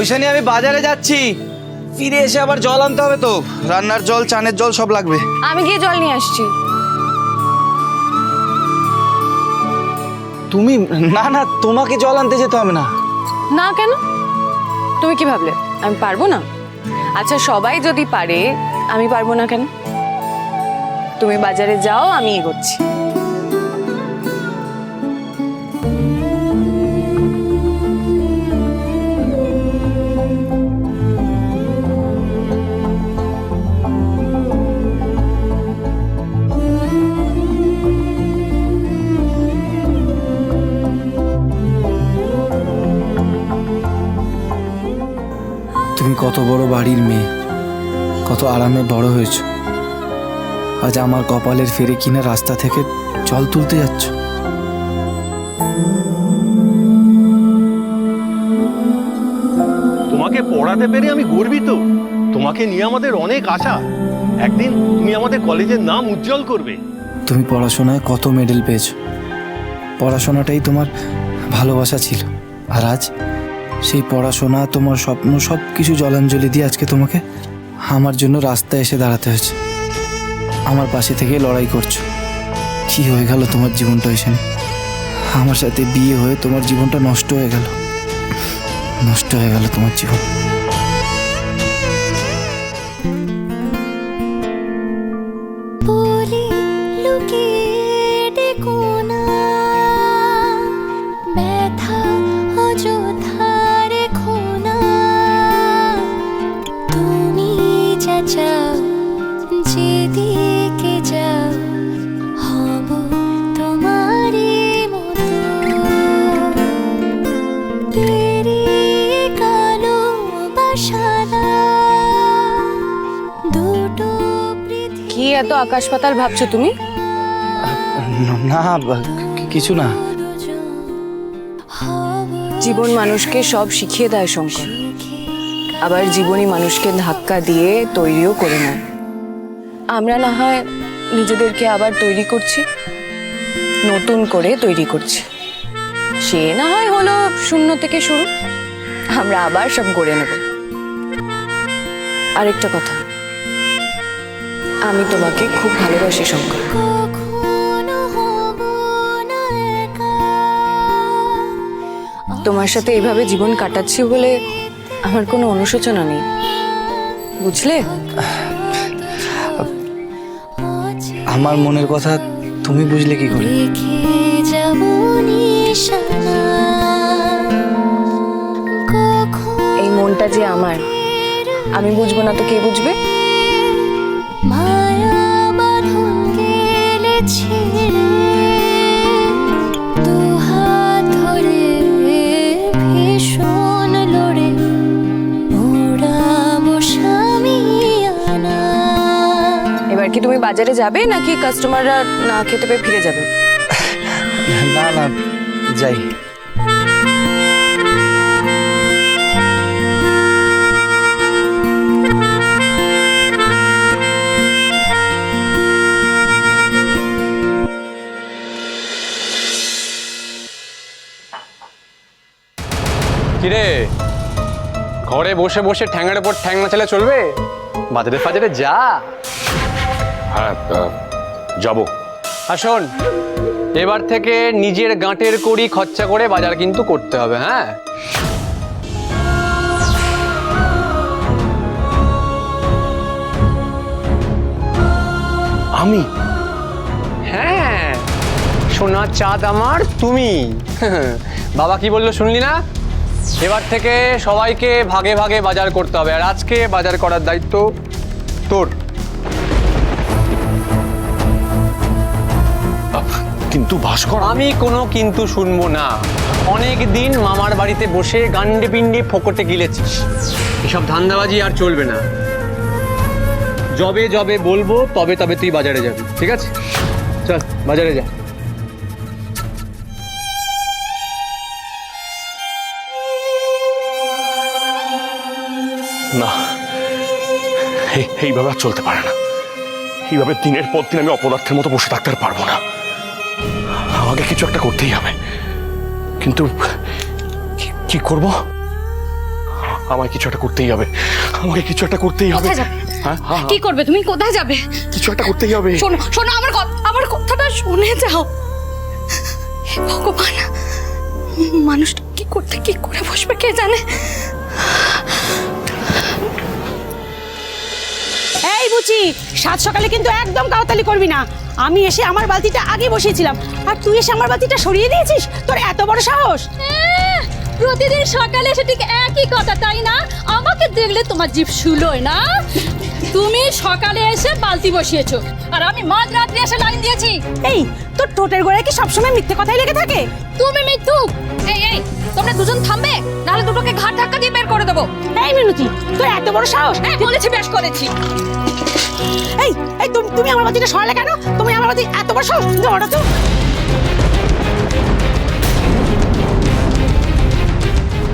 ওইখানে আমি বাজারে যাচ্ছি। ফিরে এসে আবার জল আনতে হবে তো। রান্নার জল চানের জল সব লাগবে। আমি গিয়ে জল নিয়ে আসছি। তুমি না না তোমাকে জল আনতে যেতে হবে না। না কেন? তুমি কি ভাবলে? আমি পারব না? আচ্ছা সবাই যদি পারে আমি পারব না কেন? তুমি বাজারে যাও আমি এগোচ্ছি। কত বড় বাড়ির মেয়ে। কত আরামে বড় হয়েছ। আজ আমার কপালের ফেরে কিনা রাস্তা থেকে জল তুলতে যাচ্ছ। তোমাকে পড়াতে পেরে আমি গর্বিত। তোমাকে নিয়ে আমাদের অনেক আশা। একদিন তুমি আমাদের কলেজের নাম উজ্জ্বল করবে। তুমি পড়াশোনায় কত মেডেল পেয়েছ। পড়াশোনাটাই তোমার ভালোবাসা ছিল। আর আজ সেই পড়াশোনা, তোমার স্বপ্ন সব কিছু জলাঞ্জলি দিয়ে আজকে তোমাকে আমার জন্য রাস্তায় এসে দাঁড়াতে হয়েছে। আমার পাশে থেকে লড়াই করছ। কি হয়ে গেল তোমার জীবনটা এখানে আমার সাথে বিয়ে হয়ে তোমার জীবনটা নষ্ট হয়ে গেল। নষ্ট হয়ে গেল তোমার জীবন। লুকিয়ে না। ব্যথা কি এত আকাশ পাতাল ভাবছ তুমি? না কিছু না। জীবন মানুষকে সব শিখিয়ে দেয় শঙ্কর। আবার জীবনই মানুষকে ধাক্কা দিয়ে তৈরিও করে নেয়। আমরা না হয় নিজেদেরকে আবার তৈরি করছি নতুন করে তৈরি করছি। সে না হয় হলো শূন্য থেকে শুরু আমরা আবার সব করে নেব। আরেকটা কথা। আমি তোমাকে খুব ভালোবাসি শঙ্কর। তোমার সাথে এইভাবে জীবন কাটাচ্ছি বলে আমার কোনো অনুশোচনা নেই। বুঝলে? আমার মনের কথা তুমি বুঝলে কি করে? এই মনটা যে আমার আমি বুঝব না তো কে বুঝবে? এবার কি তুমি বাজারে যাবে নাকি কাস্টমাররা না খেতে পেয়ে ফিরে যাবে? না না যাই। কিরে? ঘরে বসে বসে ঠ্যাঙের ওপর ঠ্যাং না চালে চলবে? বাজারে ফাজারে যা। হ্যাঁ যাব। আর শোন, এবার থেকে নিজের গাঁটের কড়ি খরচা করে বাজার কিন্তু করতে হবে হ্যাঁ? আমি? হ্যাঁ। সোনার চাঁদ আমার, তুমি। বাবা কি বলল শুনলি না? এবার থেকে সবাইকে ভাগে ভাগে বাজার করতে হবে। আর আজকে বাজার করার দায়িত্ব তোর। কিন্তু ভাস্কর আমি কোনো কিন্তু শুনব না। অনেক দিন মামার বাড়িতে বসে গান্ডে পিন্ডে ফোকটে গিলেছিস। এসব ধান্দাবাজি আর চলবে না। যবে যবে বলব তবে তবে তুই বাজারে যাবি। ঠিক আছে? চল বাজারে যা। এইভাবে আর চলতে পারে না। এইভাবে দিনের পর দিন আমি অপদার্থের মতো বসে থাকতে পারব না। আমাকে কিছু একটা করতেই হবে। কিন্তু কি- করব? আমায় কিছু একটা করতেই হবে। আমাকে কিছু একটা করতেই হবে। হ্যাঁ? হ্যাঁ কি করবে? তুমি কোথায় যাবে? কিছু একটা করতেই হবে। শোনো শোনো আমার কথা আমার কথাটা শুনে যাও। ভগবান মানুষটা কি করতে কি করে বসবে কে জানে? এই বুচি সাত সকালে কিন্তু একদম কাউতালি করবি না। আমি এসে আমার বালতিটা আগে বসিয়েছিলাম। আর তুই এসে আমার বালতিটা সরিয়ে দিয়েছিস? তোর এত বড় সাহস? প্রতিদিন সকালে এসে ঠিক একই কথা তাই না? আমাকে দেখলে তোমার জিভ শুলোয় না? তুমি সকালে এসে বালতি বসিয়েছো আর আমি মাঝ রাত্রে এসে লাইন দিয়েছি। এই তোর টোটের গোড়ায় কি সবসময় মিথ্যে কথাই লেগে থাকে? তুমি মিথ্যুক। এই এই তোমরা দুজন থামবে নাহলে দুটোকে ঘাট ধাক্কা দিয়ে বের করে দেবো। এই মিনতি তোর এত বড় সাহস? এই বলেছি বেশ করেছি। এই এই তুমি তুমি আমার সরালে কেন? তুমি আমার এত বড় সাহস? ধরো তো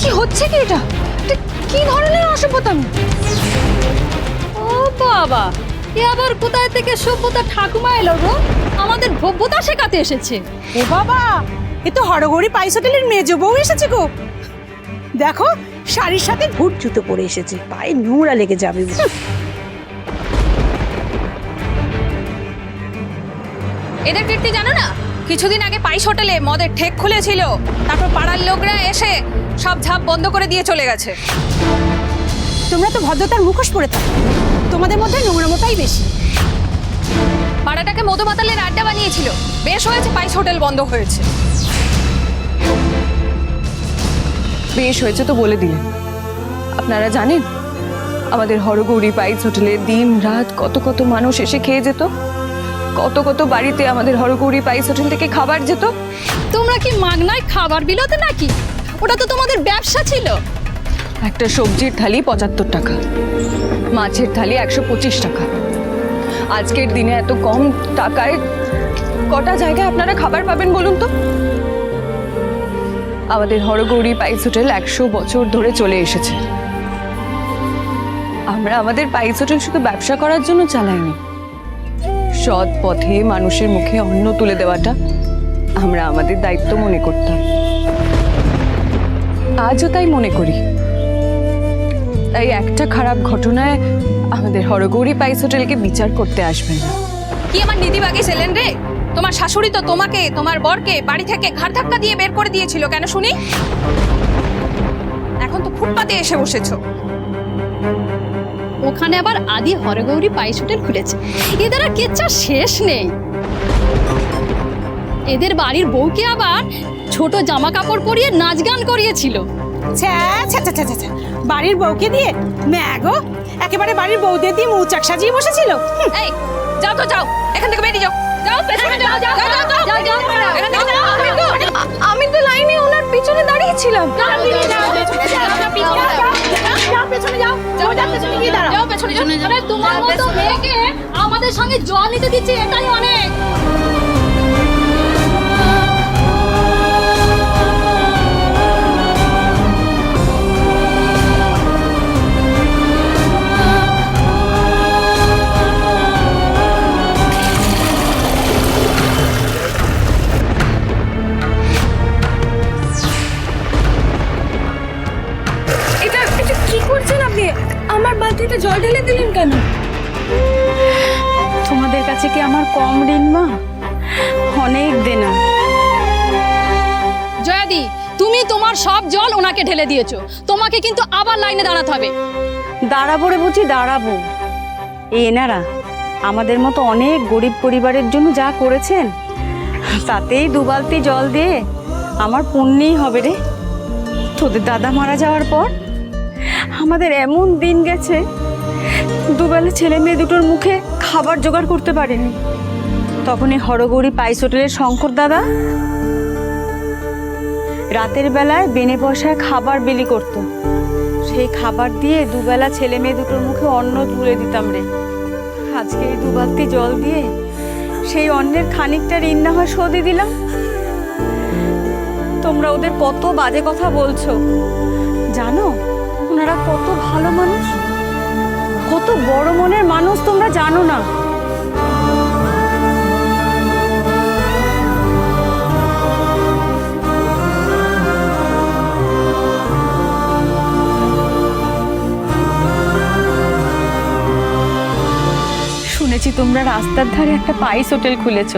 কি হচ্ছে কি এটা? এটা কি ধরনের অসভ্যতামি ও বাবা এ আবার কোথায় থেকে সভ্যতা ঠাকুমা এলো গো? আমাদের ভব্যতা শেখাতে এসেছে। ও বাবা এ তো হরগড়ি পাইস হোটেলের মেজো বউ এসেছে গো। দেখো শাড়ির সাথে ভুট জুতো পরে এসেছে পায়ে নোংরা লেগে যাবে এদের কীর্তি জানো না? কিছুদিন আগে পাইস হোটেলে মদের ঠেক খুলেছিল তারপর পাড়ার লোকরা এসে সব ঝাপ বন্ধ করে দিয়ে চলে গেছে। তোমরা তো ভদ্রতার মুখোশ পরে থাকো তোমাদের মধ্যে নোংরামোটাই বেশি। পাড়াটাকে মধু মাতালের আড্ডা বানিয়েছিল। বেশ হয়েছে পাইস হোটেল বন্ধ হয়েছে। বেশ হয়েছে তো বলে দিলেন আপনারা জানেন আমাদের হরগৌরী পাইস হোটেলে দিন রাত কত কত মানুষ এসে খেয়ে যেত? কত কত বাড়িতে আমাদের হরগৌরী পাইস হোটেল থেকে খাবার যেত? তোমরা কি মাগনায় খাবার বিলোতে নাকি? ওটা তো তোমাদের ব্যবসা ছিল। একটা সবজির থালি পঁচাত্তর টাকা মাছের থালি একশো পঁচিশ টাকা। আজকের দিনে এত কম টাকায় কটা জায়গায় আপনারা খাবার পাবেন বলুন তো? আমাদের হরগৌরী পাইস হোটেল একশো বছর ধরে চলে এসেছে। আমরা আমাদের পাইস হোটেল শুধু ব্যবসা করার জন্য চালাইনি। সৎ পথে মানুষের মুখে অন্ন তুলে দেওয়াটা আমরা আমাদের দায়িত্ব মনে করতাম। আজও তাই মনে করি। তাই একটা খারাপ ঘটনায় আমাদের হরগৌরী পাইস হোটেলকে বিচার করতে আসবেন। না কি আমার নীতিবাগী ছিলেন রে? তোমার শাশুড়ি তো তোমাকে তোমার বরকে বাড়ি থেকে ঘাড় ধাক্কা দিয়ে বের করে দিয়েছিল কেন শুনি? এখন তো ফুটপাতে এসে বসেছো। ওখানে আবার আদি হরগৌরী পাইস হোটেল খুলেছে। এদের আর কেচ্ছা শেষ নেই। এদের বাড়ির বউকে আবার ছোট জামা কাপড় পরিয়ে নাচ গান করিয়েছিল। ছ্যা ছ্যা ছ্যা ছ্যা ছ্যা, ছ্যা। বাড়ির বউকে দিয়ে ম্যাগো একেবারে বাড়ির বউদের দিয়ে মৌচাক সাজিয়ে বসেছিল এই যাও তো যাও এখান থেকে বেরিয়ে যাও যাও পেছনে যাও যাও যাও যাও যাও যাও এখান থেকে যাও আমি তো লাইনে ওনার পিছনে দাঁড়িয়েছিলাম যাও পেছনে যাও আরে তোমার মতো মেয়েকে আমাদের সঙ্গে জল নিতে দিচ্ছে এটাই অনেক আমার বালতিতে জল ঢেলে দিলেন কেন? তোমাদের কাছে কি আমার কম ঋণ মা? অনেক দেনা। জয়াদি তুমি তোমার সব জল ওনাকে ঢেলে দিয়েছ। তোমাকে কিন্তু আবার লাইনে দাঁড়াতে হবে। দাঁড়াবো রে বুঝি দাঁড়াবো। এই এনারা আমাদের মতো অনেক গরিব পরিবারের জন্য যা করেছেন তাতেই দু বালতি জল দিয়ে আমার পুণ্যই হবে রে। তোদের দাদা মারা যাওয়ার পর আমাদের এমন দিন গেছে, দুবেলা ছেলে মেয়ে দুটোর মুখে খাবার জোগাড় করতে পারেনি। তখন এই হরগৌরী পাইস হোটেলের শঙ্কর দাদা রাতের বেলায় বেনে পয়সায় খাবার বিলি করতো। সেই খাবার দিয়ে দুবেলা ছেলে মেয়ে দুটোর মুখে অন্ন তুলে দিতাম রে। আজকে এই দুবালতি জল দিয়ে সেই অন্নের খানিকটা ঋণ না হয় শোধে দিলাম। তোমরা ওদের কত বাজে কথা বলছো। জানো ওনারা কত ভালো মানুষ? কত বড় মনের মানুষ তোমরা জানো না? শুনেছি তোমরা রাস্তার ধারে একটা পাইস হোটেল খুলেছ।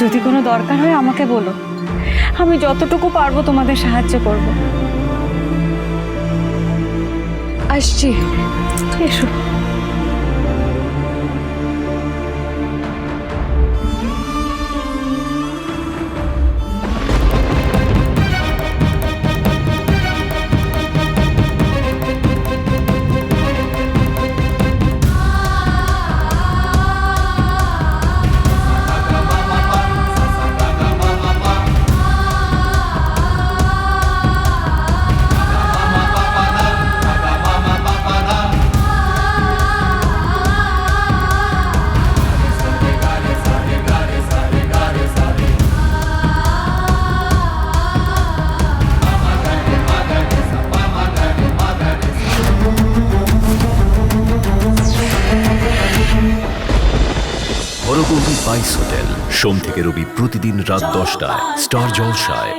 যদি কোনো দরকার হয় আমাকে বলো। আমি যতটুকু পারব তোমাদের সাহায্য করব। আসছি। এসো। বাইস হোটেল। সোম থেকে রবি প্রতিদিন রাত দশটায়। স্টার জলসায়।